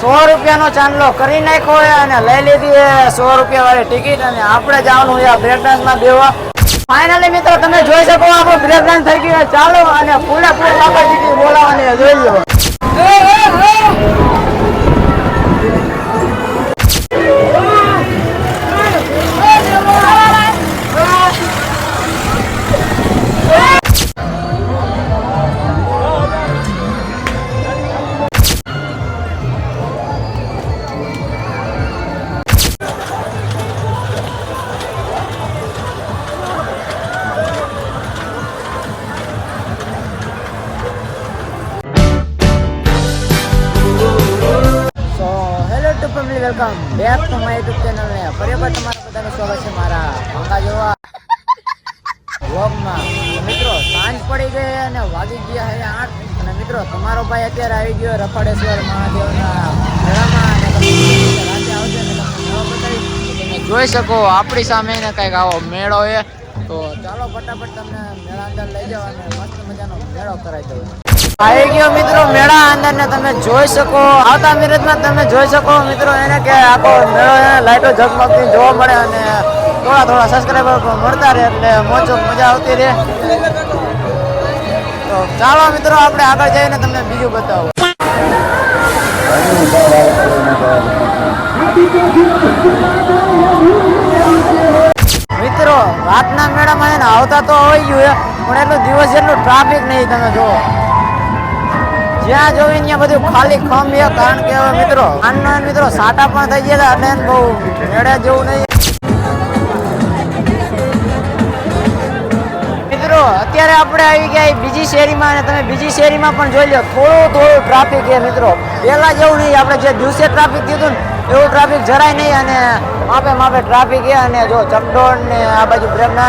સો રૂપિયાનો ચાંદલો કરી નાખ્યો હોય અને લઈ લીધી એ સો રૂપિયા વાળી ટિકિટ અને આપણે જવાનું છે બ્રેક ડાન્સમાં બેવા ફાઇનલી મિત્રો, તમે જોઈ શકો આપણું બ્રેક ડાન્સ થઈ ગયું. ચાલો અને પૂરે પૂર બાબાજી બોલાવવાની. જોઈ લો બધાનું સ્વાગત છે મારા ભંગા જોવા? વ્લોગમાં. મિત્રો, સાંજ પડી ગઈ અને વાગી ગયા છે આઠ. અને મિત્રો, તમારો ભાઈ અત્યારે આવી ગયો રખડેશ્વર મહાદેવના મેળામાં અને રાતે જોઈ શકો, આપણી સામે ને કંઈક આવો મેળો એ તો ચાલો ફટાફટ તમને મેળા અંદર લઈ જાવ અને મસ્ત મજાનો મેળો કરાવી દઉં. આવી ગયો મિત્રો મેળા અંદર ને તમે જોઈ શકો. આવતા મિનિટમાં તમે જોઈ શકો મિત્રો એને કે આખો મેળો લાઈટો ઝગમગતી જોવા મળે અને થોડા થોડા સબસ્ક્રાઈબર મળતા રહે એટલે મોજો મજા આવતી રહે. તો ચાલો મિત્રો, આપણે આગળ જઈને તમને બીજું બતાવો. મિત્રો, રાતના મેળામાં એને આવતા તો હોય ગયું પણ એટલું દિવસ જેટલું ટ્રાફિક નહીં, તમે જુઓ. જ્યાં જોઈને ત્યાં બધું ખાલી ખમ છે, કારણ કે હવે મિત્રો આનનો મિત્રો સાટા પણ થઈ ગયા હતા એટલે બહુ મેળે જેવું નહીં. મિત્રો, અત્યારે આપણે આવી ગયા બીજી શેરીમાં અને તમે બીજી શેરીમાં પણ જોઈ લો, થોડું થોડું ટ્રાફિક છે મિત્રો. પહેલાં જેવું નહીં, આપણે જે દિવસે ટ્રાફિક કીધું ને, એવું ટ્રાફિક જરાય નહીં અને માપે માપે ટ્રાફિક છે અને જો ચકડોળ ને આ બાજુ ને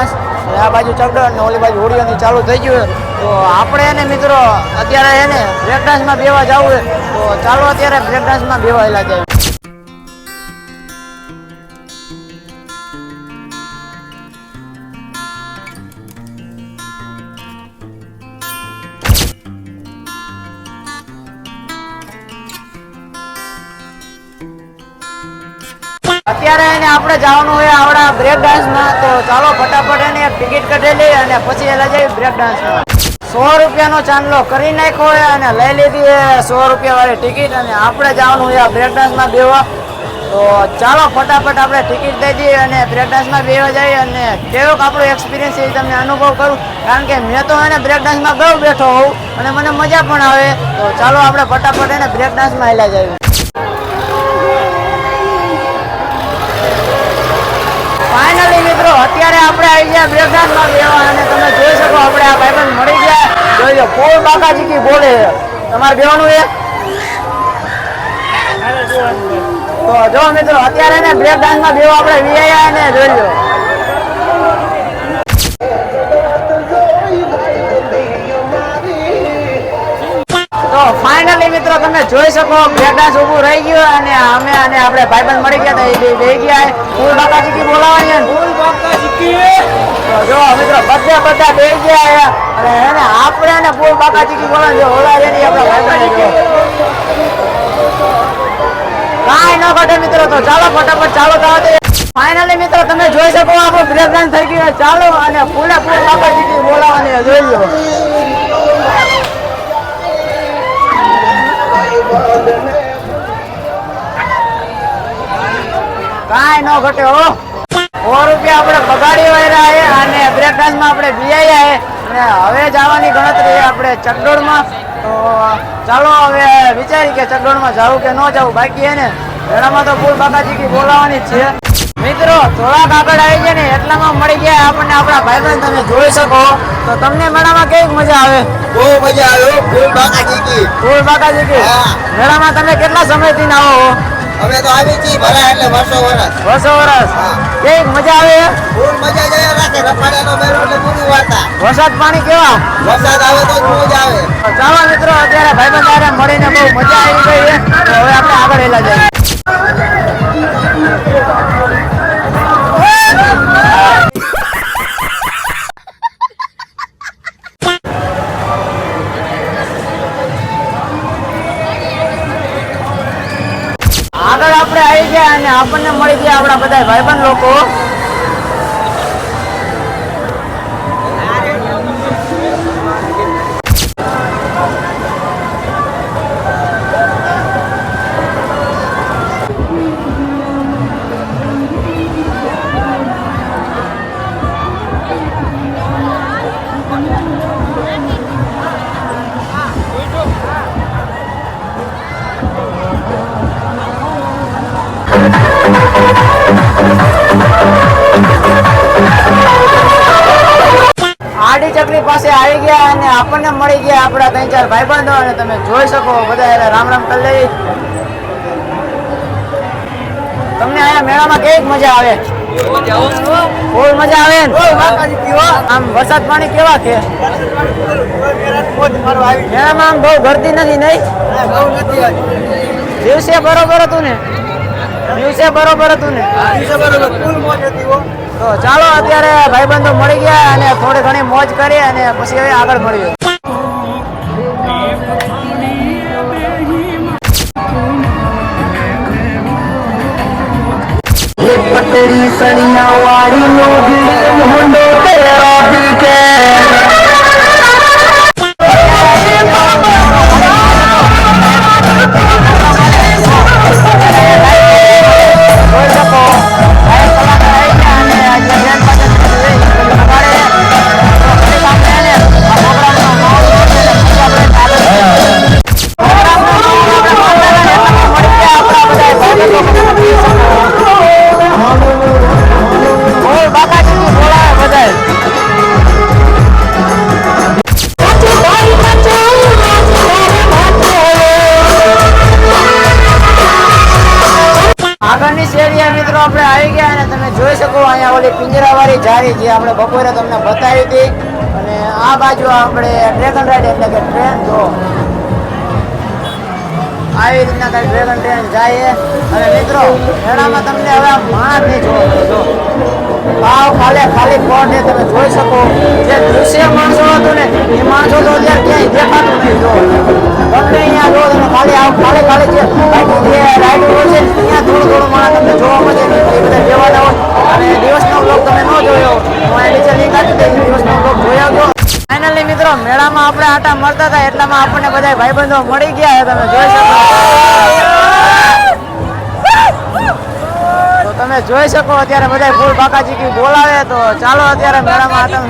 આ બાજુ ચકડોળ ને ઓલી બાજુ હોડીઓની ચાલુ થઈ ગયું તો આપણે એને મિત્રો અત્યારે એને બ્રેકડાન્સમાં બેવા જવું તો ચાલો અત્યારે બ્રેકડાન્સમાં બેવાયેલા જાય. અત્યારે એને આપણે જવાનું હોય આવડા બ્રેક ડાન્સમાં તો ચાલો ફટાફટ એને એક ટિકિટ કઢેલી અને પછી એલા જઈએ બ્રેક ડાન્સમાં સો રૂપિયાનો ચાંદલો કરી નાખ્યો હોય અને લઈ લીધી એ સો રૂપિયા વાળી ટિકિટ અને આપણે જવાનું હોય બ્રેક ડાન્સમાં બેવા. તો ચાલો ફટાફટ આપણે ટિકિટ દઈ દઈએ અને બ્રેક ડાન્સમાં બેવા જઈએ અને કેવો આપણો એક્સપિરિયન્સ એ તમને અનુભવ કરું. કારણ કે મેં તો એને બ્રેક ડાન્સમાં ગયો બેઠો હોઉં અને મને મજા પણ આવે. તો ચાલો આપણે ફટાફટ એને બ્રેક ડાન્સમાં હેલા જઈએ ફાઇનલી મિત્રો અત્યારે આપણે આવી ગયા બ્રેકડાન્સમાં બેવા અને તમે જોઈ શકો આપણે આ ભાઈબંધ મળી ગયા. જોઈ લો ફૂલ બાકાજી કી બોલે તમારે બેવાનું એ તો જો મિત્રો, અત્યારે ને બ્રેક ડાન્સમાં બેવા આપણે વીઆઈ ને જોઈ લો. તો ફાઇનલી મિત્રો તમે જોઈ શકો ડાન્સ ઊભું રહી ગયું અને અમે અને આપણે ભાઈબંધ મળી ગયા હતા એ બે ગયા. ફૂલ બાકાજી કી બોલાવાની. ફૂલ બાકાજી તો જો મિત્રો બધા બધા બે ગયા અને એને આપણે એને ફૂલ બાકાજી કી બોલાવાની છે. ઓલા ને આપણા ભાઈબંધ કાંઈ ન ઘટે મિત્રો તો ચાલો ફટાફટ ચાલો થવા ફાઇનલી મિત્રો તમે જોઈ શકો આપણું બ્રેક થઈ ગયું ચાલો અને ફૂલે ફૂલ બાકાજી કી બોલાવાની જોઈ લો. કાંઈ ન ઘટે હો. સો રૂપિયા આપણે બગાડી વાયરા છે અને બ્રેક ડાન્સમાં આપણે બીઆઈ અને હવે જવાની ગણતરી આપણે ચકડોળમાં તો ચાલો હવે વિચારી કે ચકડોળમાં જવું કે ન જવું બાકી એને મેળામાં તો ફૂલ બાકાજી બોલાવાની છે. મિત્રો થોડાક આગળ આવી ગયા ને એટલામાં મળી ગયા આપણને આપણા ભાઈબંધ તમે જોઈ શકો. તો તમને મેળામાં કેવી મજા આવે? બહુ મજા આવ્યો ફૂલ બાકાજી કી ફૂલ બાકાજી કી. મેળામાં તમે કેટલા સમયથી ના આવો અમે તો આવી છીએ ભલા એટલે વર્ષો વર્ષ. વર્ષો વર્ષ. કેવી મજા આવે? ફૂલ મજા જયા રાખે રફાડાનો મેળો એટલે પૂરી વાર્તા વરસાદ પાણી કેવા? વરસાદ આવે તો જ આવે. ચાલો મિત્રો અત્યારે ભાઈબંધ હારે મળીને બહુ મજા આવી ગઈ છે. હવે આપણે આગળ એલા જઈએ. ગયા અને આપણને મળી ગયા આપણા બધા ભાઈબંધ લોકો. પાસે આવી ગયા અને આપણને મળી ગયા આપણા ત્રણ ચાર ભાઈબંધો અને તમે જોઈ શકો બધા એટલે રામ રામ કરી તમને અહીંયા મેળામાં કેવી મજા આવે? ફૂલ મજા આવે આમ વરસાદ પાણી કેવા છે? મેળામાં આમ બહુ ગરદી નથી નહીં? દિવસે બરોબર હતું ને? દિવસે બરોબર હતું ને? તો ચાલો, અત્યારે ભાઈબંધો મળી ગયા અને થોડી ઘણી મોજ કરી અને પછી હવે આગળ મળીએ. પટરી સણિયા વાળી નો મુંડો તેરા દીકે જોઈ આગળની શેરીએ મિત્રો આપણે આવી ગયા અને તમે જોઈ શકો અહીંયા ઓલી પિંજરાવાળી જારી જે આપણે બપોરે તમને બતાવી હતી. અને આ બાજુ આપણે ડ્રેગન રાઈડ એટલે કે ટ્રેન જો. આવી રીતના કઈ ડ્રેગન ટ્રેન જાય અને મિત્રો, મેળામાં તમને હવે માણસ નહીં જોવા જો. ભાવ ખાલે ખાલી ને તમે જોઈ શકો. જે દૃશ્ય માણસો હતું ને, એ માણસો તો અત્યારે ક્યાંય દેખાતું નહીં, જો. તમને અહીંયા જો તમે ખાલી આવ ખાલી ખાલી જે રાઈડ હોય છે ત્યાં થોડું માણસ તમને જોવા મળે એ બધા દેવાના હોય. અને દિવસનો બ્લોગ તમે ન જોયો હું આ નીચે લિંક આપી દઈશ. દિવસનો બ્લોગ જોઈ આવજો. ફાઇનલી મિત્રો, મેળામાં આપણે આટા મળતા હતા, એટલામાં આપણને બધા ભાઈબંધો મળી ગયા છે. તમે જોઈ શકો તમે જોઈ શકો, અત્યારે બધા ફૂલ બાકાજી કી બોલાવે તો ચાલો, અત્યારે મેળામાં આટા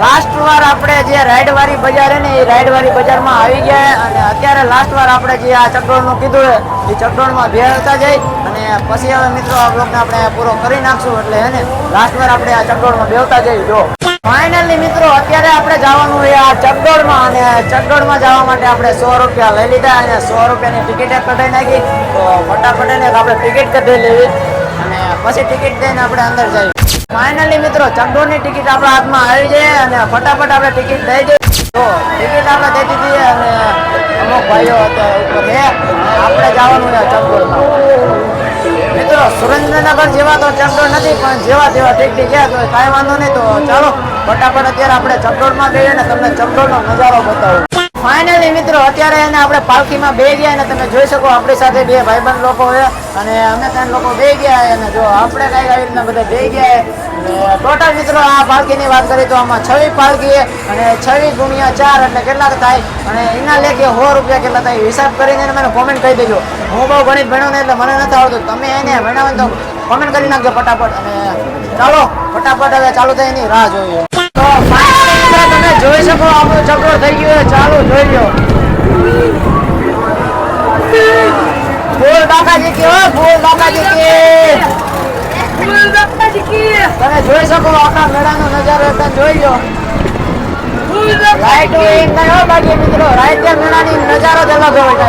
લાસ્ટ વાર આપણે જે રાઈડ વાળી બજાર ને એ રાઈડ વાળી બજારમાં આવી ગયા અને અત્યારે લાસ્ટ વાર આપણે જે આ ચકડોળનું કીધું એ ચકડોળમાં ભેળતા જઈ અને પછી હવે મિત્રો આ બ્લોગને આપણે પૂરો કરી નાખશું એટલે હે ને લાસ્ટ વાર આપણે આ ચકડોળમાં બેવતા જઈ જો. ફાઇનલી મિત્રો, અત્યારે આપણે જવાનું એ આ ચકડોળમાં અને ચકડોળમાં જવા માટે આપણે સો રૂપિયા લઈ લીધા અને સો રૂપિયાની ટિકિટ કઢાઈ નાખી. તો ફટાફટ આપણે ટિકિટ કઢાઈ લેવી અને પછી ટિકિટ દઈને આપણે અંદર જઈએ. ફાઇનલી મિત્રો ચકડોળની ટિકિટ આપણા હાથમાં આવી જાય અને ફટાફટ આપણે ટિકિટ દઈ દઈએ તો ટિકિટ આપણે દઈ દીધી અને અમુક ભાઈઓ હતા ઉપર છે. આપણે જવાનું છે ચકડોળમાં મિત્રો, સુરેન્દ્રનગર જેવા તો ચકડોળ નથી, પણ જેવા તેવા ટિકિટ છે, તો કાંઈ વાંધો નહીં. તો ચાલો, ફટાફટ અત્યારે આપણે ચકડોળમાં જઈએ અને તમને ચકડોળનો નજારો બતાવું. ફાઇનલી મિત્રો, અત્યારે એને આપણે પાલખીમાં બે ગયા અને તમે જોઈ શકો આપણી સાથે બે ભાઈબંધ લોકો છે. અને અમે ત્રણ લોકો બે ગયા અને જો આપણે કઈ આવી રીતના બધા બે ગયા ટોટલ મિત્રો, આ પાલખીની વાત કરીએ તો આમાં છવ્વીસ પાલખી અને છવ્વીસ ગુણ્યા ચાર એટલે કેટલાક થાય? અને એના લેખે સો રૂપિયા કેટલા થાય હિસાબ કરીને મને કોમેન્ટ કહી દેજો. હું બહુ ગણિત ભણ્યો ને એટલે મને નથી આવડતું. તમે એને ભણાવો તો કોમેન્ટ કરી નાખજો ફટાફટ. અને ચાલો, ફટાફટ હવે ચાલુ થાય એની રાહ જોઈએ. તો જોઈ શકો આપણું ચક્રો થઈ ગયો ચાલુ જોઈ લો બોલ બાકાજી કે બોલ બાકાજી કે. તમે જોઈ શકો આખા મેળાનો નજારો એકદમ જોઈ લો રાઈટ એમ નહીં બાકી મિત્રો. રાઈટ મેળાની નજારો જ અલગ હોય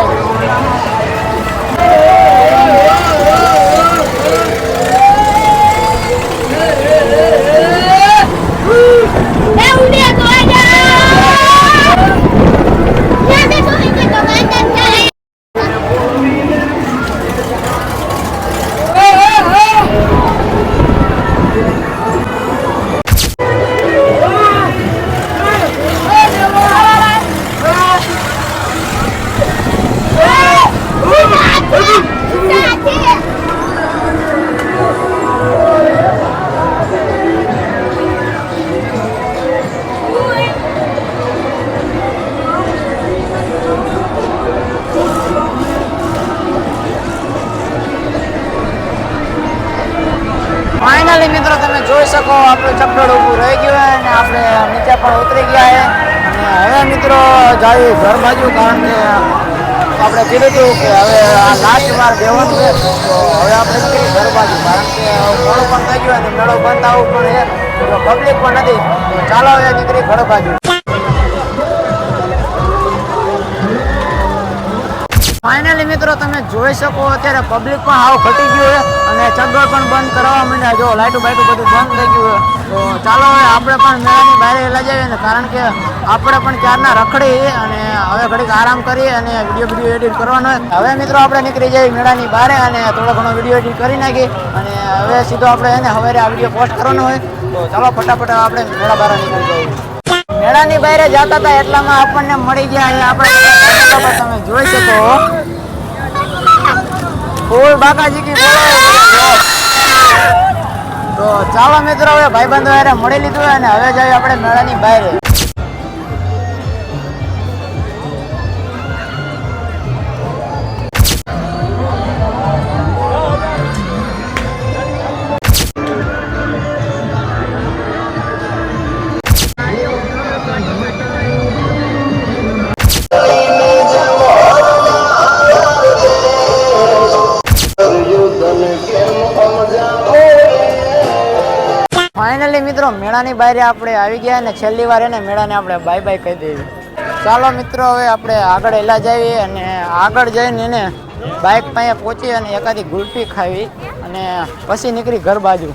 કાંઈ આપણું ચકડોળ ઊભું રહી ગયું હોય અને આપણે નીચે પણ ઉતરી ગયા છે. અને હવે મિત્રો જાય ઘર બાજુ, કારણ કે આપણે કીધું હતું કે હવે આ લાસ્ટ વાર દેવાનું છે. તો હવે આપણે ઘર બાજુ, કારણ કે મેળો પણ થઈ ગયું અને મેળો બંધ આવું પણ છે. પબ્લિક પણ નથી. તો ચાલો હવે નીકળી ઘર બાજુ. ફાઇનલી મિત્રો, તમે જોઈ શકો અત્યારે પબ્લિક પણ હાવ ઘટી ગયું છે અને ચગડ પણ બંધ કરવા માંડ્યા જો લાઇટું બાઇટું બધું બંધ થઈ ગયું તો ચાલો હવે આપણે પણ મેળાની બહાર એલા જઈએ ને, કારણ કે આપણે પણ ક્યારના રખડી અને હવે ઘડીક આરામ કરી અને વીડિયો વીડિયો એડિટ કરવાનો હવે મિત્રો, આપણે નીકળી જઈએ મેળાની બહાર અને થોડો ઘણો વીડિયો એડિટ કરી નાખી અને હવે સીધો આપણે એને હવે આ વીડિયો પોસ્ટ કરવાનો હોય. તો ચાલો ફટાફટ આપણે મેળા બહાર નીકળી જઈએ. મેળાની બહાર જતા હતા એટલામાં આપણને મળી ગયા અહીંયા આપણે તમે જોઈ શકો. ફૂલ બાકાજી કી તો ચાલો મિત્રો, હવે ભાઈબંધો હારે મળી લીધું અને હવે જઈએ આપણે મેળાની બહાર. ફાઇનલી મિત્રો, મેળાની બહાર આપણે આવી ગયા અને છેલ્લી વાર એને મેળાને આપણે બાય બાય કહી દેવી ચાલો મિત્રો, હવે આપણે આગળ એલા જઈએ અને આગળ જઈને એને બાઇક પાસે પહોંચી અને એકાદી ગુલ્ફી ખાવી અને પછી નીકળી ઘર બાજુ.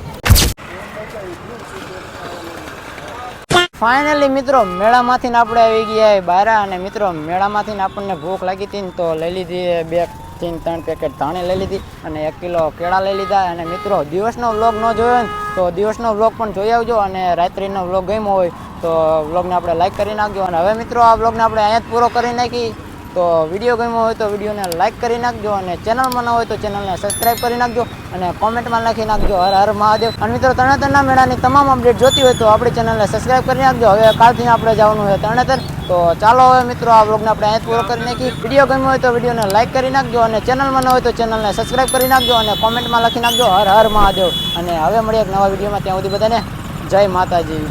ફાઇનલી મિત્રો, મેળામાંથી આપણે આવી ગયા બારા અને મિત્રો, મેળામાંથી આપણને ભૂખ લાગી હતી ને તો લઈ લીધી બે ત્રણ ત્રણ પેકેટ ધાણી લઈ લીધી અને એક કિલો કેળા લઈ લીધા. અને મિત્રો, દિવસનો વ્લોગ ન જોયો ને, તો દિવસનો વ્લોગ પણ જોઈ આવજો અને રાત્રિનો વ્લોગ ગમ્યો હોય, તો વ્લોગને આપણે લાઈક કરી નાખજો. અને હવે મિત્રો, આ વ્લોગને આપણે અહીંયા જ પૂરો કરી નાખી. તો વીડિયો ગમ્યો હોય તો વિડીયોને લાઈક કરી નાખજો અને ચેનલમાં ન હોય તો ચેનલને સબસ્ક્રાઈબ કરી નાખજો અને કોમેન્ટમાં લખી નાખજો હર હર મહાદેવ. અને મિત્રો તરણેતરના મેળાની તમામ અપડેટ જોતી હોય તો આપણી ચેનલને સબસ્ક્રાઈબ કરી નાખજો. હવે કાલથી આપણે જવાનું હોય તરણેતર. તો ચાલો હવે મિત્રો આ બ્લોગને આપણે અહીં પૂરો કરી નાખી વીડિયો ગમ્યો હોય તો વિડીયોને લાઈક કરી નાખજો અને ચેનલમાં ન હોય તો ચેનલને સબસ્ક્રાઈબ કરી નાખજો અને કોમેન્ટમાં લખી નાખજો હર હર મહાદેવ. અને હવે મળીએ એક નવા વિડીયોમાં. ત્યાં સુધી બધાને જય માતાજી.